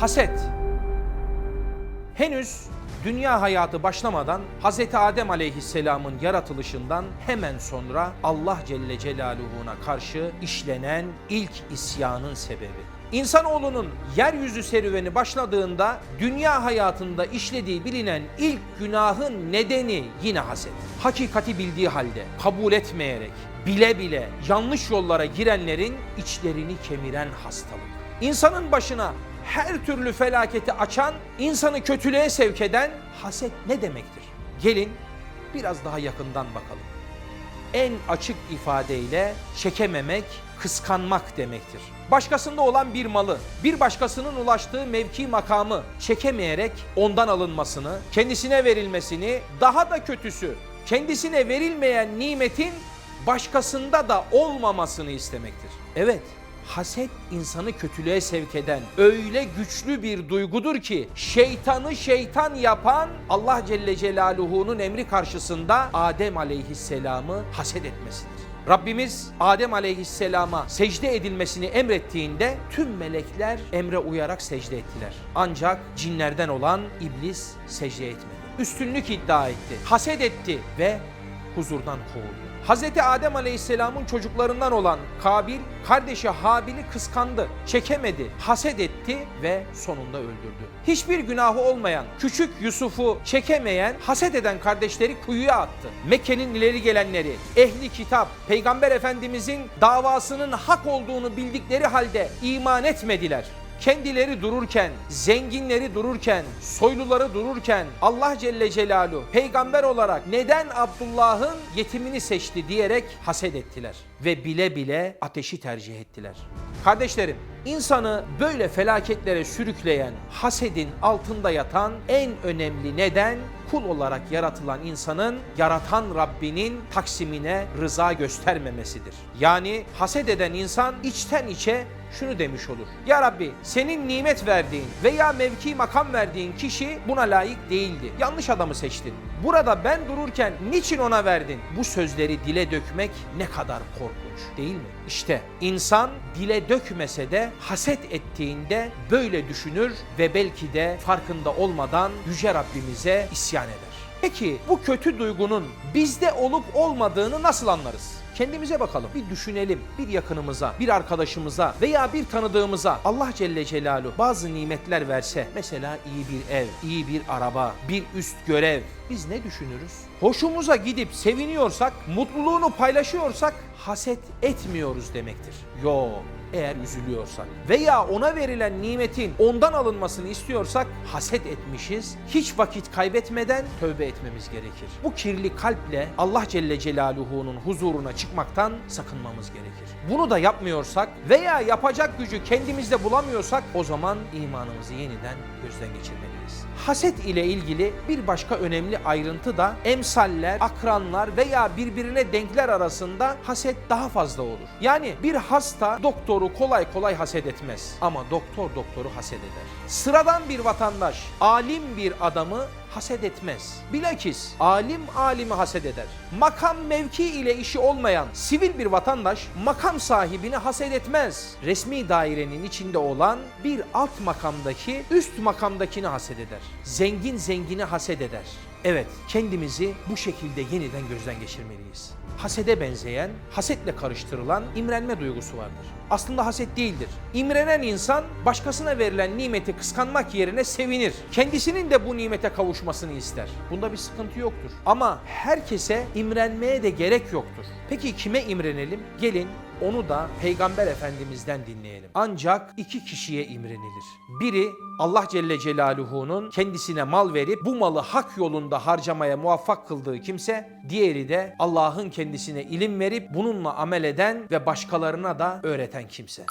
Haset. Henüz dünya hayatı başlamadan Hz. Adem aleyhisselamın yaratılışından hemen sonra Allah Celle Celaluhu'na karşı işlenen ilk isyanın sebebi. İnsanoğlunun yeryüzü serüveni başladığında dünya hayatında işlediği bilinen ilk günahın nedeni yine haset. Hakikati bildiği halde kabul etmeyerek bile bile yanlış yollara girenlerin içlerini kemiren hastalık. İnsanın başına her türlü felaketi açan, insanı kötülüğe sevk eden haset ne demektir? Gelin biraz daha yakından bakalım. En açık ifadeyle çekememek, kıskanmak demektir. Başkasında olan bir malı, bir başkasının ulaştığı mevki makamı çekemeyerek ondan alınmasını, kendisine verilmesini, daha da kötüsü kendisine verilmeyen nimetin başkasında da olmamasını istemektir. Evet, haset insanı kötülüğe sevk eden öyle güçlü bir duygudur ki şeytanı şeytan yapan Allah Celle Celaluhu'nun emri karşısında Adem Aleyhisselam'ı haset etmesidir. Rabbimiz Adem Aleyhisselam'a secde edilmesini emrettiğinde tüm melekler emre uyarak secde ettiler. Ancak cinlerden olan iblis secde etmedi. Üstünlük iddia etti, haset etti ve huzurdan kovuldu. Hz. Adem Aleyhisselam'ın çocuklarından olan Kabil, kardeşi Habil'i kıskandı, çekemedi, haset etti ve sonunda öldürdü. Hiçbir günahı olmayan, küçük Yusuf'u çekemeyen, haset eden kardeşleri kuyuya attı. Mekke'nin ileri gelenleri, ehli kitap, Peygamber Efendimizin davasının hak olduğunu bildikleri halde iman etmediler kendileri dururken, zenginleri dururken, soyluları dururken Allah Celle Celaluhu peygamber olarak neden Abdullah'ın yetimini seçti diyerek haset ettiler ve bile bile ateşi tercih ettiler. Kardeşlerim, insanı böyle felaketlere sürükleyen, hasedin altında yatan en önemli neden kul olarak yaratılan insanın yaratan Rabbinin taksimine rıza göstermemesidir. Yani haset eden insan içten içe şunu demiş olur. Ya Rabbi senin nimet verdiğin veya mevki makam verdiğin kişi buna layık değildi. Yanlış adamı seçtin. Burada ben dururken niçin ona verdin? Bu sözleri dile dökmek ne kadar korkunç değil mi? İşte insan dile dökmese de haset ettiğinde böyle düşünür ve belki de farkında olmadan Yüce Rabbimize isyan eder. Peki bu kötü duygunun bizde olup olmadığını nasıl anlarız? Kendimize bakalım. Bir düşünelim. Bir yakınımıza, bir arkadaşımıza veya bir tanıdığımıza Allah Celle Celaluhu bazı nimetler verse, mesela iyi bir ev, iyi bir araba, bir üst görev, biz ne düşünürüz? Hoşumuza gidip seviniyorsak, mutluluğunu paylaşıyorsak haset etmiyoruz demektir. Yo, eğer üzülüyorsak veya ona verilen nimetin ondan alınmasını istiyorsak haset etmişiz. Hiç vakit kaybetmeden tövbe etmemiz gerekir. Bu kirli kalple Allah Celle Celaluhu'nun huzuruna çıkmaktan sakınmamız gerekir. Bunu da yapmıyorsak veya yapacak gücü kendimizde bulamıyorsak o zaman imanımızı yeniden gözden geçirmeliyiz. Haset ile ilgili bir başka önemli ayrıntı da emsaller, akranlar veya birbirine denkler arasında haset daha fazla olur. Yani bir hasta doktoru kolay kolay haset etmez ama doktor doktoru haset eder. Sıradan bir vatandaş alim bir adamı haset etmez. Bilakis alim alimi haset eder. Makam mevki ile işi olmayan sivil bir vatandaş makam sahibini haset etmez. Resmi dairenin içinde olan bir alt makamdaki üst makamdakini haset eder. Zengin zengini haset eder. Evet, kendimizi bu şekilde yeniden gözden geçirmeliyiz. Hasede benzeyen, hasetle karıştırılan imrenme duygusu vardır. Aslında haset değildir. İmrenen insan başkasına verilen nimeti kıskanmak yerine sevinir. Kendisinin de bu nimete kavuşmasını ister. Bunda bir sıkıntı yoktur. Ama herkese imrenmeye de gerek yoktur. Peki kime imrenelim? Gelin onu da Peygamber Efendimiz'den dinleyelim. Ancak iki kişiye imrenilir. Biri Allah Celle Celaluhu'nun kendisine mal verip bu malı hak yolunda harcamaya muvaffak kıldığı kimse, diğeri de Allah'ın kendisine ilim verip bununla amel eden ve başkalarına da öğreten kimse.